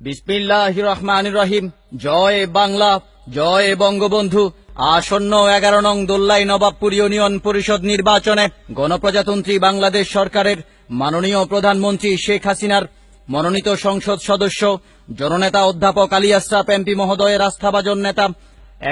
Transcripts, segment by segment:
বিসমিল্লাহ রহমান রহিম। জয় বাংলা, জয় বঙ্গবন্ধু। আসন্ন এগারো নং দোল্লাই নবাবপুর ইউনিয়ন পরিষদ নির্বাচনে গণপ্রজাতন্ত্রী বাংলাদেশ সরকারের মাননীয় প্রধানমন্ত্রী শেখ হাসিনার মনোনীত সংসদ সদস্য, জননেতা অধ্যাপক আলী আশরাফ, এমপি মহোদয়ের আস্থাভাজন নেতা,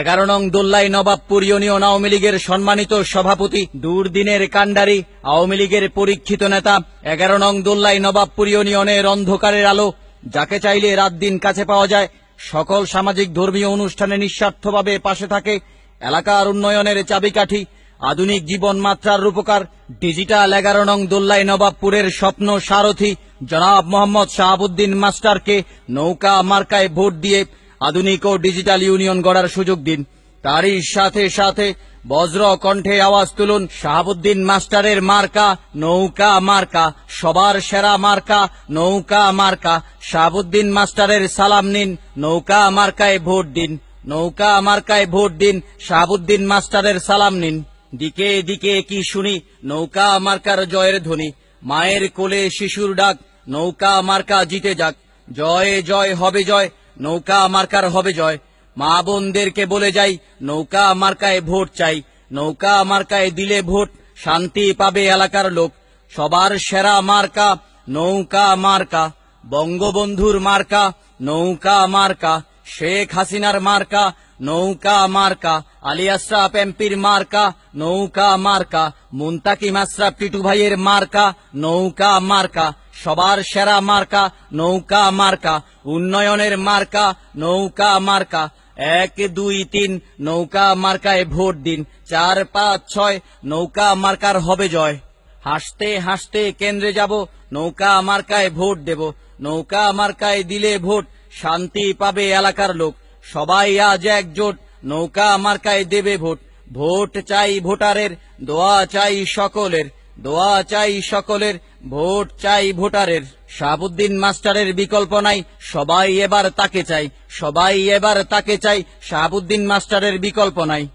এগারো নং দোল্লাই নবাবপুর ইউনিয়ন আওয়ামী লীগের সম্মানিত সভাপতি, দুর্দিনের কাণ্ডারি আওয়ামী লীগের পরীক্ষিত নেতা, এগারো নং দোল্লাই নবাবপুর ইউনিয়নের অন্ধকারের আলো যাকে চাইলে রাত দিন কাছে পাওয়া যায়, সকল সামাজিক ধর্মীয় অনুষ্ঠানে নিঃস্বার্থভাবে পাশে থাকে এলাকার উন্নয়নের চাবিকাঠি, আধুনিক জীবন মাত্রার রূপকার ডিজিটাল এগারো নং দোল্লাই নবাবপুরের স্বপ্ন সারথি জনাব মোহাম্মদ শাহাবুদ্দিন মাস্টারকে নৌকা মার্কায় ভোট দিয়ে আধুনিক ও ডিজিটাল ইউনিয়ন গড়ার সুযোগ দিন। তারই সাথে সাথে বজ্র কণ্ঠে আওয়াজ তুলুন, শাহাবুদ্দিন মাস্টারের মার্কা, নৌকা মার্কা, সবার সেরা মার্কা, নৌকা মার্কা, শাহাবুদ্দিন মাস্টারের সালাম নিন, নৌকা মার্কায় ভোট দিন, নৌকা মার্কায় ভোট দিন, শাহাবুদ্দিন মাস্টারের সালাম নিন। দিকে দিকে কি শুনি, নৌকা মার্কার জয়ের ধ্বনি। মায়ের কোলে শিশুর ডাক, নৌকা মার্কা জিতে যাক। জয় জয়, হবে জয়, নৌকা মার্কার হবে জয়। মা বোনদেরকে বলে যাই, নৌকা মার্কায় ভোট চাই। নৌকা মার্কায় দিলে ভোট, শান্তি পাবে এলাকার লোক। সবার সেরা মার্কা, নৌকা মার্কা। বঙ্গবন্ধুর মার্কা, নৌকা মার্কা। শেখ হাসিনার মার্কা, নৌকা মার্কা। আলী আশরাফ এমপির মার্কা, নৌকা মার্কা। মুন্তাকিম আশরাফ টিটু ভাইয়ের মার্কা, নৌকা মার্কা। সবার সেরা মার্কা, নৌকা মার্কা। উন্নয়নের মার্কা, নৌকা মার্কা। এক, দুই, তিন, নৌকা মার্কায় ভোট দিন। চার, পাঁচ, ছয়, নৌকা মার্কার হবে জয়। হাসতে হাসতে কেন্দ্রে যাব, নৌকা মার্কায় ভোট দেব। নৌকা মার্কায় দিলে ভোট, শান্তি পাবে এলাকার লোক। সবাই আজ একজোট, নৌকা মার্কায় দেবে ভোট। ভোট চাই ভোটারের, দোয়া চাই সকলের। দোয়া চাই সকলের, ভোট চাই ভোটারের। শাহাবুদ্দিন মাস্টারের বিকল্প নাই, সবাই এবার তাকে চাই, সবাই এবার তাকে চাই, শাহাবুদ্দিন মাস্টারের বিকল্প নাই।